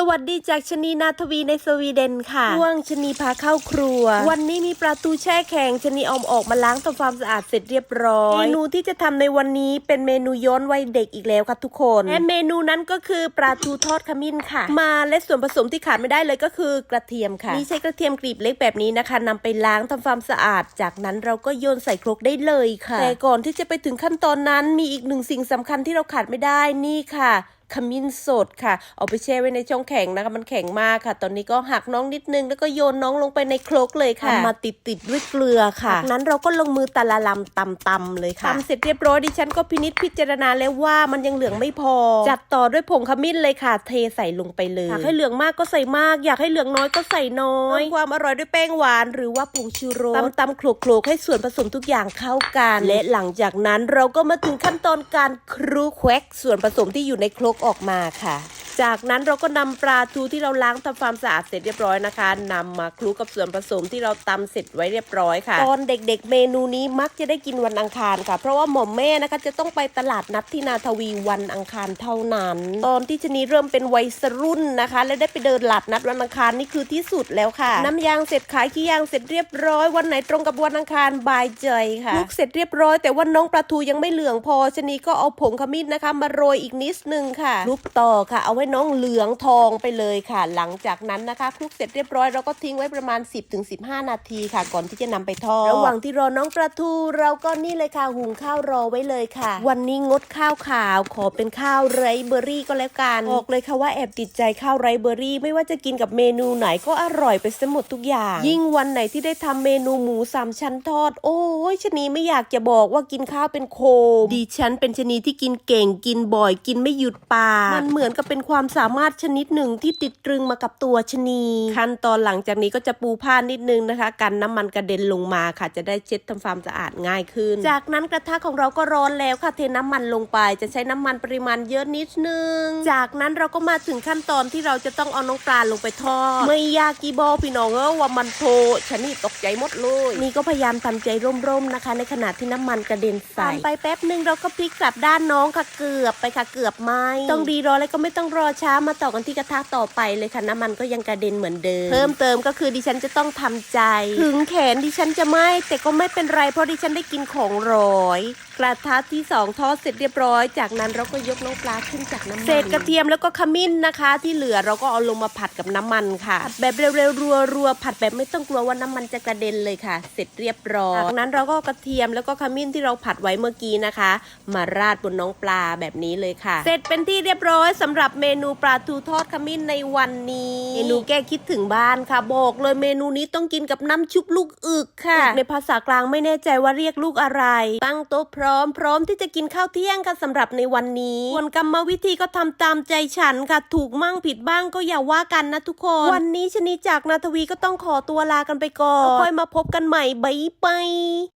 สวัสดีจากชนีนาทวีในสวีเดนค่ะช่วงชนีพาเข้าครัว วันนี้มีปลาทูแช่แข็งชนีเอาออกมาล้างทำความสะอาดเสร็จเรียบร้อย เมนูที่จะทำในวันนี้เป็นเมนูย้อนวัยเด็กอีกแล้วค่ะทุกคน และเมนูนั้นก็คือปลาทูทอดขมิ้นค่ะ มาและส่วนผสมที่ขาดไม่ได้เลยก็คือกระเทียมค่ะ นี่ใช้กระเทียมกรีบเล็กแบบนี้นะคะนำไปล้างทำความสะอาด จากนั้นเราก็โยนใส่ครกได้เลยค่ะ แต่ก่อนที่จะไปถึงขั้นตอนนั้นมีอีกหนึ่งสิ่งสำคัญที่เราขาดไม่ได้นี่ค่ะ ขมิ้นสดค่ะ เอาไปแช่ไว้ในช่องแข็งนะคะมันแข็งมากค่ะ ตอนนี้ก็หักน้องนิดนึง แล้วก็โยนน้องลงไปในโครกเลยค่ะทำมาติดติดๆด้วยเกลือค่ะจากนั้นเราก็ลงมือตะละลำตำตำๆเลยค่ะตำเสร็จเรียบร้อยดิฉันก็พินิจพิจารณาแล้วว่ามันยังเหลืองไม่พอ จัดต่อด้วยผงขมิ้นเลยค่ะ เทใส่ลงไปเลยอยากให้เหลืองมากก็ใส่มาก อยากให้เหลืองน้อยก็ใส่น้อยเพิ่มความอร่อยด้วยแป้งหวาน หรือว่าผงชูรสตำตำๆโขลกๆให้ส่วนผสมทุกอย่างเข้ากัน และหลังจากนั้นเราก็มาถึงขั้นตอนการครูแควกส่วนผสมที่อยู่ในโครกออกมาค่ะ จากนั้นเราก็นำปลาทูที่เราล้างทำความสะอาดเสร็จเรียบร้อยนะคะนำมาคลุกกับส่วนผสมที่เราตำเสร็จไว้เรียบร้อยค่ะ ตอนเด็กๆ เมนูนี้มักจะได้กินวันอังคารค่ะ เพราะว่าหม่อมแม่นะคะจะต้องไปตลาดนัดที่นาทวีวันอังคารเท่านั้น ตอนที่ชนีเริ่มเป็นวัยรุ่นนะคะ และได้ไปเดินหลาดนัดวันอังคารนี่คือที่สุดแล้วค่ะ น้ำยางเสร็จขายขี้ยางเสร็จเรียบร้อยวันไหนตรงกับวันอังคารบายใจค่ะลุกเสร็จเรียบร้อยแต่ว่าน้องปลาทูยังไม่เหลืองพอชนีก็เอาผงขมิ้นนะคะ มาโรยอีกนิดนึงค่ะลุกต่อค่ะเอาไว้น้องเหลืองทองไปเลยค่ะ หลังจากนั้นนะคะคลุกเสร็จเรียบร้อยเราก็ทิ้งไว้ประมาณ 10-15 นาทีค่ะ ก่อนที่จะนำไปทอดระหว่างที่รอน้องปลาทูเราก็นี่เลยค่ะหุงข้าวรอไว้เลยค่ะ วันนี้งดข้าวขาวขอเป็นข้าวไรเบอร์รี่ก็แล้วกันบอกเลยค่ะว่าแอบติดใจข้าวไรเบอร์รี่ ไม่ว่าจะกินกับเมนูไหนก็อร่อยไปซะหมดทุกอย่าง ยิ่งวันไหนที่ได้ทำเมนูหมูสามชั้นทอด โอ้ยชนีไม่อยากจะบอกว่ากินข้าวเป็นโคมดิฉันเป็นชนีที่กินเก่งกินบ่อยกินไม่หยุดปากมันเหมือนกับเป็นความสามารถชนิดหนึ่งที่ติดตรึงมากับตัวชะนี ขั้นตอนหลังจากนี้ก็จะปูผ้านิดนึงนะคะ กันน้ำมันกระเด็นลงมาค่ะ จะได้เช็ดทำความสะอาดง่ายขึ้น จากนั้นกระทะของเราก็ร้อนแล้วค่ะเทน้ำมันลงไป จะใช้น้ำมันปริมาณเยอะนิดนึง จากนั้นเราก็มาถึงขั้นตอนที่เราจะต้องเอาน้องปลาลงไปทอดไม่ยากกี่บอพี่น้องเออว่ามันโทชะนีตกใจหมดเลยนี่ก็พยายามทำใจร่มๆนะคะ ในขณะที่น้ำมันกระเด็นใส่ไปแป๊บหนึ่งเราก็พลิกกลับด้านน้องค่ะเกือบไปค่ะเกือบไหมต้องรีรอแล้วก็ไม่ต้องรอช้ามาต่อกันที่กระทะต่อไปเลยค่ะน้ำมันก็ยังกระเด็นเหมือนเดิม เพิ่มเติมก็คือดิฉันจะต้องทำใจ ถึงแขนดิฉันจะไหม่แต่ก็ไม่เป็นไรเพราะดิฉันได้กินของร้อยกระทะที่สองทอดเสร็จเรียบร้อย จากนั้นเราก็ยกน้องปลาขึ้นจากน้ำมันเศษกระเทียมแล้วก็ขมิ้นนะคะ ที่เหลือเราก็เอาลงมาผัดกับน้ำมันค่ะผัดแบบเร็วๆรัวๆผัดแบบไม่ต้องกลัวว่าน้ำมันจะกระเด็นเลยค่ะ เสร็จเรียบร้อยจากนั้นเราก็เอากระเทียมแล้วก็ขมิ้นที่เราผัดไว้เมื่อกี้นะคะ มาราดบนน้องปลาแบบนี้เลยค่ะ เสร็จเป็นที่เรียบร้อยสำหรับเมนูปลาทูทอดขมิ้นในวันนี้ เมนูแก้คิดถึงบ้านค่ะบอกเลยเมนูนี้ต้องกินกับน้ำชุบลูกอึกค่ะ ในภาษากลางไม่แน่ใจว่าเรียกลูกอะไร ตั้งโต๊ะพร้อมพร้อมที่จะกินข้าวเที่ยงค่ะสำหรับในวันนี้ส่วนกรรมวิธีก็ทำตามใจฉันค่ะ ถูกมั่งผิดบ้างก็อย่าว่ากันนะทุกคน วันนี้ชนีจากนาทวีก็ต้องขอตัวลากันไปก่อนแล้วค่อยมาพบกันใหม่บ๊ายบาย